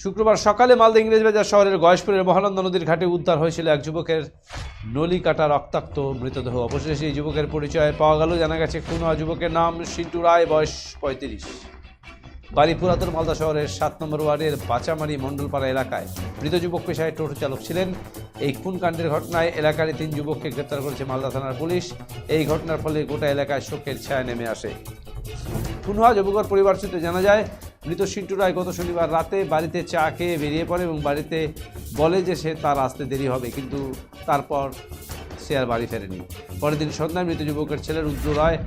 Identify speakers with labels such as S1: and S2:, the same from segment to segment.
S1: শুক্রবার সকালে মালদা ইংরেজবাজার শহরের গয়েশপুরের মহানন্দা নদীর ঘাটে উদ্ধার হয়েছিল এক যুবকের নলি কাটা রক্তাক্ত মৃতদেহ। অবশেষে এই যুবকের পরিচয় পাওয়া গেল। জানা গেছে খুন হওয়া যুবকের নাম সিন্টু রায়, বয়স পঁয়ত্রিশ। বাড়ি পুরাতন মালদা শহরের সাত নম্বর ওয়ার্ডের বাচামারি মণ্ডলপাড়া এলাকায় মৃত যুবক পেশায় টোটো চালক ছিলেন। এই খুন কাণ্ডের ঘটনায় এলাকারই তিন যুবককে গ্রেপ্তার করেছে মালদা থানার পুলিশ। এই ঘটনার ফলে গোটা এলাকায় শোকের ছায়া নেমে আসে। খুন হওয়া যুবকর পরিবার সূত্রে জানা যায় মৃত সিন্টু রায় গত শনিবার রাতে বাড়িতে চা খেয়ে বেরিয়ে পড়ে এবং বাড়িতে বলে যে সে তার আসতে দেরি হবে, কিন্তু তারপর সে আর বাড়ি ফেরেনি। পরের দিন সন্ধ্যায় মৃত যুবকের ছেলে রুদ্র রায়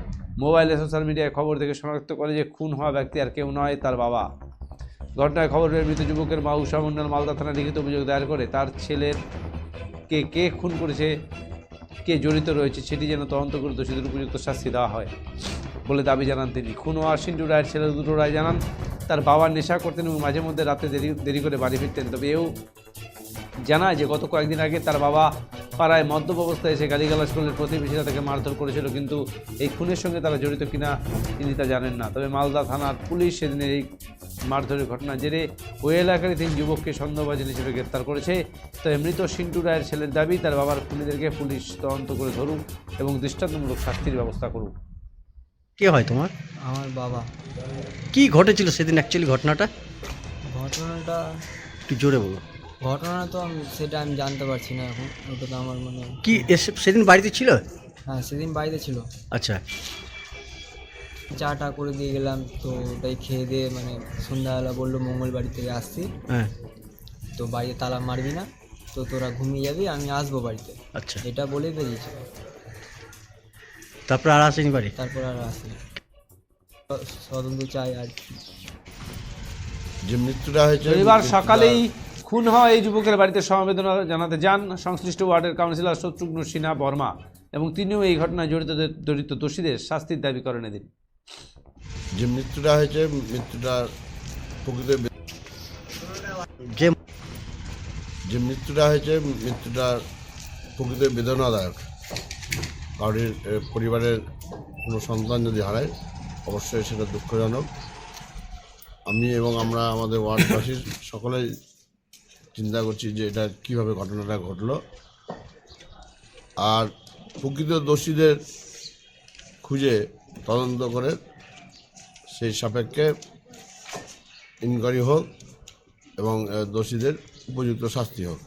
S1: মোবাইলে সোশ্যাল মিডিয়ায় খবর দেখে শনাক্ত করে যে খুন হওয়া ব্যক্তি আর কেউ নয়, তার বাবা। ঘটনায় খবর পেয়ে মৃত যুবকের মা উষা মণ্ডল মালদা থানায় লিখিত অভিযোগ দায়ের করে তার ছেলের কে কে খুন করেছে, কে জড়িত রয়েছে সেটি যেন তদন্ত করে দোষীদের উপযুক্ত শাস্তি দেওয়া হয় বলে দাবি জানান তিনি। খুন হওয়া সিন্টু রায়ের ছেলে দুটো রায় জানান তার বাবা নেশা করতেন এবং মাঝে মধ্যে রাতে দেরি দেরি করে বাড়ি ফিরতেন। তবে এও জানায় যে গত কয়েকদিন আগে তার বাবা পাড়ায় মদ্যপ অবস্থায় এসে গালিগালাজ করলে প্রতিবেশীরা তাকে মারধর করেছিল, কিন্তু এই খুনের সঙ্গে তারা জড়িত কিনা তিনি তা জানেন না। তবে মালদা থানার পুলিশ সেদিনের এই মারধরের ঘটনা জেরে ওই এলাকার তিন যুবককে সন্দেহবাজন হিসেবে গ্রেপ্তার করেছে। তবে মৃত সিন্টু রায়ের ছেলের দাবি, তার বাবার খুনিদেরকে পুলিশ তদন্ত করে ধরুক এবং দৃষ্টান্তমূলক শাস্তির ব্যবস্থা করুক।
S2: কে হয় তোমার?
S3: আমার বাবা।
S2: কি ঘটেছিল সেদিন অ্যাকচুয়ালি ঘটনাটা?
S3: ঘটনাটা
S2: একটু জোরে বলো।
S3: ঘটনা তো আমি সেটা আমি জানতে পারছি না এখন। ওটা তো আমার মানে
S2: কি এসে সেদিন বাড়িতে ছিল?
S3: হ্যাঁ সেদিন বাড়িতে ছিল।
S2: আচ্ছা।
S3: চাটা করে দিয়ে গেলাম তো ওটাই খেয়ে দিয়ে মানে সন্ধ্যাবেলা বলল মঙ্গল বাড়ি থেকে আসছি।
S2: হ্যাঁ।
S3: তো বাড়িতে তালা মারবি না তো তোরা ঘুমিয়ে যাবি আমি আসব বাড়িতে।
S2: আচ্ছা।
S3: এটা বলেই বেরিয়েছে।
S2: তারপর আর আসেনি বাড়ি?
S3: তারপর আর আসি স্বতন্ত্র চাই আর
S4: যে মৃত্যুটা হয়েছে
S1: রবিবার সকালেই খুন হওয়া এই যুবকের বাড়িতে সমবেদনা জানাতে যান সংশ্লিষ্ট ওয়ার্ডের কাউন্সিলর শত্রুঘ্ন সিনহা বর্মা এবং তিনিও এই ঘটনায় জড়িত জড়িত দোষীদের শাস্তির দাবি করেন এদিন।
S4: যে মৃত্যুটা হয়েছে মৃত্যুটা প্রকৃত
S2: যে
S4: যে মৃত্যুটা হয়েছে মৃত্যুটা প্রকৃত বেদনাদায়ক। কারোর পরিবারের কোনো সন্তান যদি হারায় অবশ্যই সেটা দুঃখজনক। আমি এবং আমরা আমাদের ওয়ার্ডবাসীর সকলেই চিন্তা করছি যে এটা কীভাবে ঘটনাটা ঘটলো। আর প্রকৃত দোষীদের খুঁজে তদন্ত করে সেই সাপেক্ষে ইনকোয়ারি হোক এবং দোষীদের উপযুক্ত শাস্তি হোক।